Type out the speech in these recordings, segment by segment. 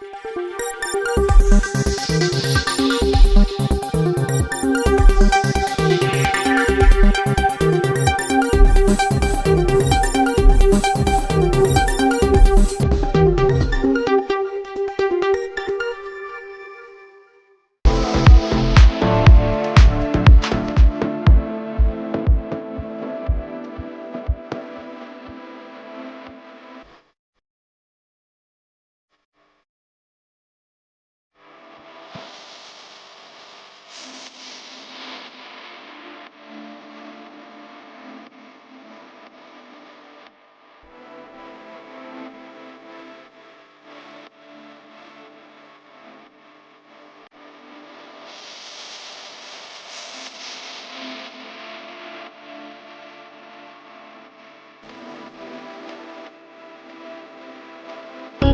Música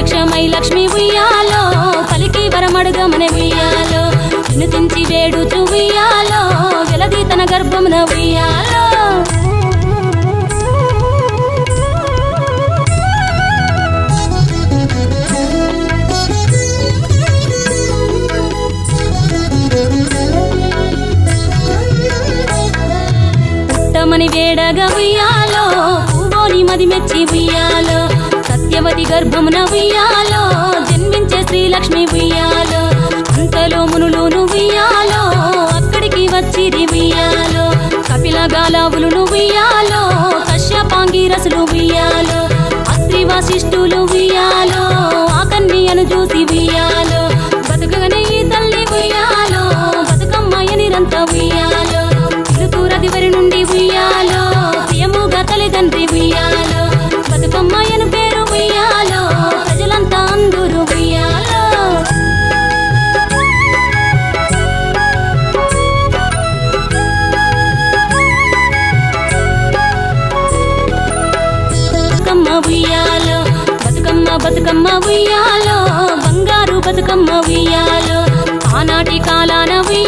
ప్రత్యక్షమై లక్ష్మి ఉయ్యాలో కలికి వరమడుగమని ఉయ్యాలో వినుతించి వేడుచు ఉయ్యాలో వెలది తన గర్భమున ఉయ్యాలో. పుట్టమని వేడగా ఉయ్యాలో పువ్వోని మది మెచ్చి ఉయ్యాలో సత్యవతి గర్భమున ఉయ్యాలో జన్మించే శ్రీలక్ష్మి ఉయ్యాలో అంతలో మునులోను ఉయ్యాలో అక్కడికి వచ్చిరి ఉయ్యాలో కపిల గాలావులు ఉయ్యాలో కశ్యపాంగి రసులు ఉయ్యాలో అత్రి వశిష్ఠులు ఉయ్యాలో ఆకన్యను చూసి ఉయ్యాలో. ఆనాటి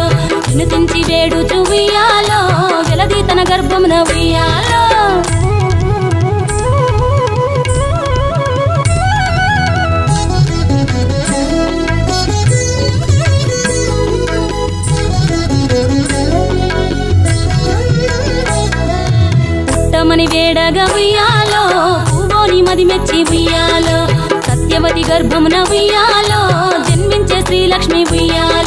వినుతించి వేడుచు ఉయ్యాలో వెలది తన గర్భమున ఉయ్యాలో. పుట్టమని వేడగా ఉయ్యాలో పూవోని మది మెచ్చి ఉయ్యాలో. సత్యవతి గర్భమున ఉయ్యాలో జన్మించే శ్రీలక్ష్మి ఉయ్యాలో.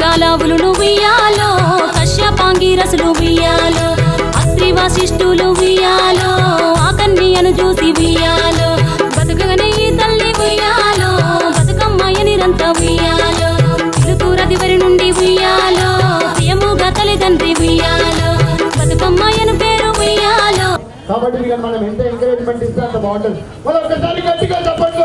కపిల గాలావులు ఉయ్యాలో కశ్యపాంగి రసులు ఉయ్యాలో అత్రి వశిష్ఠులు ఉయ్యాలో ఆ కన్యను చూసి ఉయ్యాలో బతుకగనే ఈ తల్లి ఉయ్యాలో బతుకమ్మయ్య నిరంత ఉయ్యాలో తిరుతూరది వరి నుండి ఉయ్యాలో ప్రియముగా తల్లిదండ్రి ఉయ్యాలో బతుకమ్మయ్యను పేరు ఉయ్యాలో కాబట్టి మనం ఎంత ఎంకరేజ్మెంట్ ఇస్తే అంత బాగుంటుంది. మరి ఒకసారి గట్టిగా చెప్పండి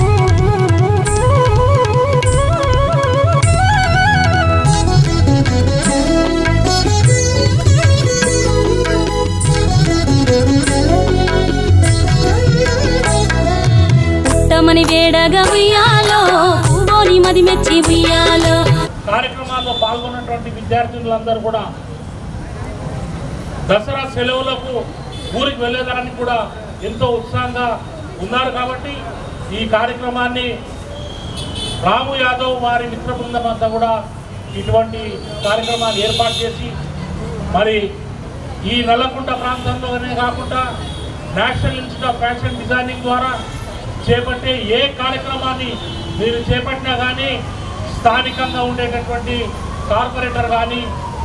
పుట్టమని వేడగా ఉయ్యాలో పువ్వోని మది మెచ్చి ఉయ్యాలో. కార్యక్రమాల్లో పాల్గొన్నటువంటి విద్యార్థులందరూ కూడా దసరా సెలవులకు ఊరికి వెళ్ళేదానికి కూడా ఎంతో ఉత్సాహంగా ఉన్నారు కాబట్టి ఈ కార్యక్రమాన్ని రాము యాదవ్ వారి మిత్ర బృందం అంతా కూడా ఇటువంటి కార్యక్రమాన్ని ఏర్పాటు చేసి మరి ఈ నల్లకుంట ప్రాంతంలోనే కాకుండా national institute of fashion designing ద్వారా చేపట్టే ఏ కార్యక్రమాన్ని మీరు చేపట్టినా కానీ స్థానికంగా ఉండేటటువంటి కార్పొరేటర్ కానీ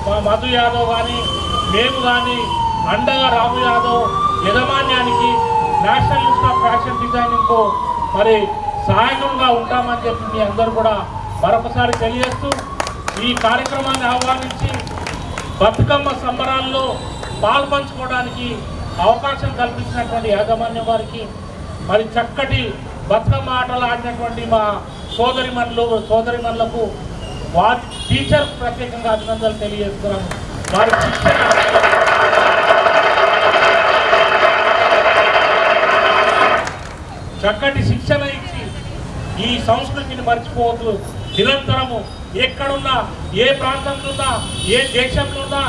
మా మధు యాదవ్ కానీ మేము కానీ అండగా రాము యాదవ్ యజమాన్యానికి నేషనల్ ఇన్స్టిట్యూట్ ఆఫ్ ఫ్యాషన్ డిజైనింగ్కు మరి సహాయకంగా ఉంటామని చెప్పి మీ అందరూ కూడా మరొకసారి తెలియజేస్తూ ఈ కార్యక్రమాన్ని ఆహ్వానించి బతుకమ్మ సంబరాల్లో పాల్పంచుకోవడానికి అవకాశం కల్పించినటువంటి యాజమాన్యం వారికి మరి చక్కటి బతుకమ్మ ఆటలు ఆడినటువంటి మా సోదరిమణులు సోదరిమణులకు వారి టీచర్ ప్రత్యేకంగా అభినందనలు తెలియజేస్తున్నాను వారి శిక్షణ చక్కటి శిక్షణ ఇచ్చి ఈ సంస్కృతిని మర్చిపోవద్దు. నిరంతరము ఎక్కడున్నా ఏ ప్రాంతంలో ఉన్నా ఏ దేశంలో ఉన్నా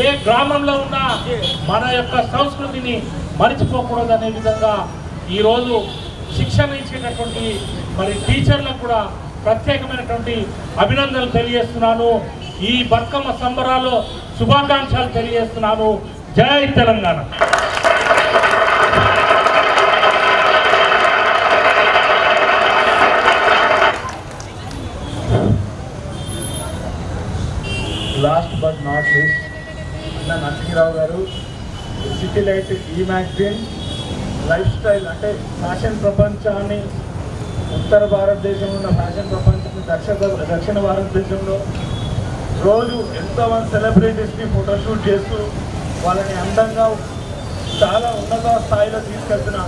ఏ గ్రామంలో ఉన్నా మన యొక్క సంస్కృతిని మర్చిపోకూడదు అనే విధంగా ఈరోజు శిక్షణ ఇచ్చేటటువంటి మరి టీచర్లకు కూడా ప్రత్యేకమైనటువంటి అభినందనలు తెలియజేస్తున్నాను. ఈ బతుకమ్మ సంబరాలు శుభాకాంక్షలు తెలియజేస్తున్నాను. జై Telangana. Last but not least అన్న నరసింహరావు గారు సిటీ లైట్ ఈ మ్యాగజైన్ లైఫ్ స్టైల్ అంటే ఫ్యాషన్ ప్రపంచాన్ని ఉత్తర భారతదేశంలో ఉన్న ఫ్యాషన్ ప్రపంచాన్ని దక్షిణ దక్షిణ భారతదేశంలో రోజు ఎంతోమంది సెలబ్రిటీస్ని ఫోటోషూట్ చేస్తూ వాళ్ళని అందంగా చాలా ఉన్నత స్థాయిలో తీసుకెళ్తున్న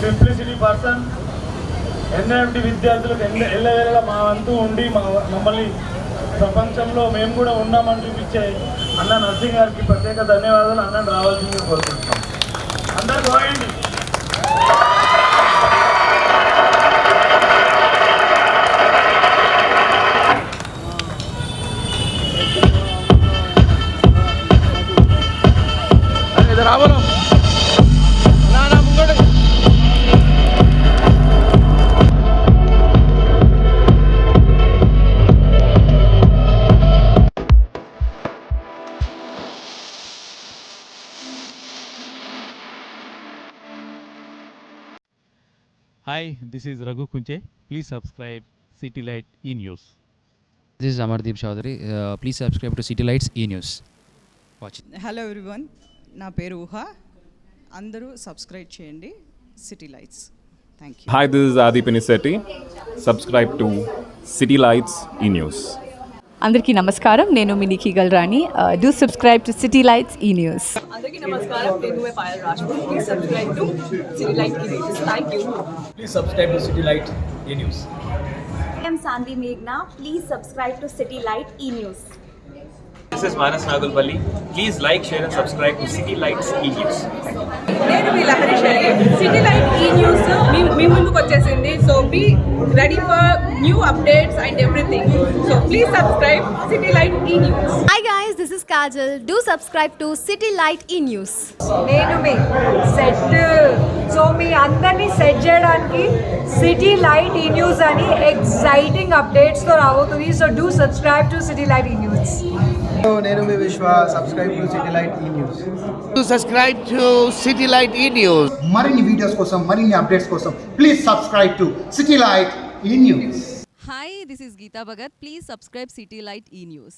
సింప్లిసిటీ పర్సన్ ఎన్ఐఎంటి విద్యార్థులకు ఎల్ల ఎల్లవేళలా మా అంతూ ఉండి మా మమ్మల్ని ప్రపంచంలో మేము కూడా ఉన్నామని చూపించే అన్న నర్సింగ్ గారికి ప్రత్యేక ధన్యవాదాలు అన్నని రావాల్సిందిగా కోరుకుంటున్నాం. అందరు పోయండి Hi, this is Raghu Kunche. Please subscribe City Light E News. This is Amardeep Chaudhary. Uh, please subscribe to City Lights E News. Watch it. Hello everyone నా పేరు ఊహ అందరూ సబ్స్క్రైబ్ చేయండి city lights thank you Hi, this is Adi Pinisetti. Subscribe to City Lights E News. అందరికీ నమస్కారం నేను మీ Nikhi Galrani do subscribe to city lights ఈ news అందరికీ నమస్కారం నేను మీ Payal Rajpur please subscribe to city light images thank you Please subscribe to City Light E News. I am Sandhi Meghna. Please subscribe to City Light E News. This is Manas Nagulpalli. Please like, share, and subscribe to City Lights E News. నేను మీ Lahari Sharif. City light E news మీ మీ ముందుకు వచ్చేసింది. So be ready for new updates and everything so please subscribe city light E news Hi guys, this is Kajal. Do subscribe to City Light E News. నేను మీ set so మీ అందరినీ set చేయడానికి city light ఈ news అని exciting అప్డేట్స్తో రాబోతుంది so do subscribe to city light E news నేను మీ Vishwa subscribe to city light E news మరిన్ని వీడియోస్ కోసం మరిన్ని అప్డేట్స్ కోసం please subscribe to city light E news hi this is Geetha Bhagat please subscribe city light E news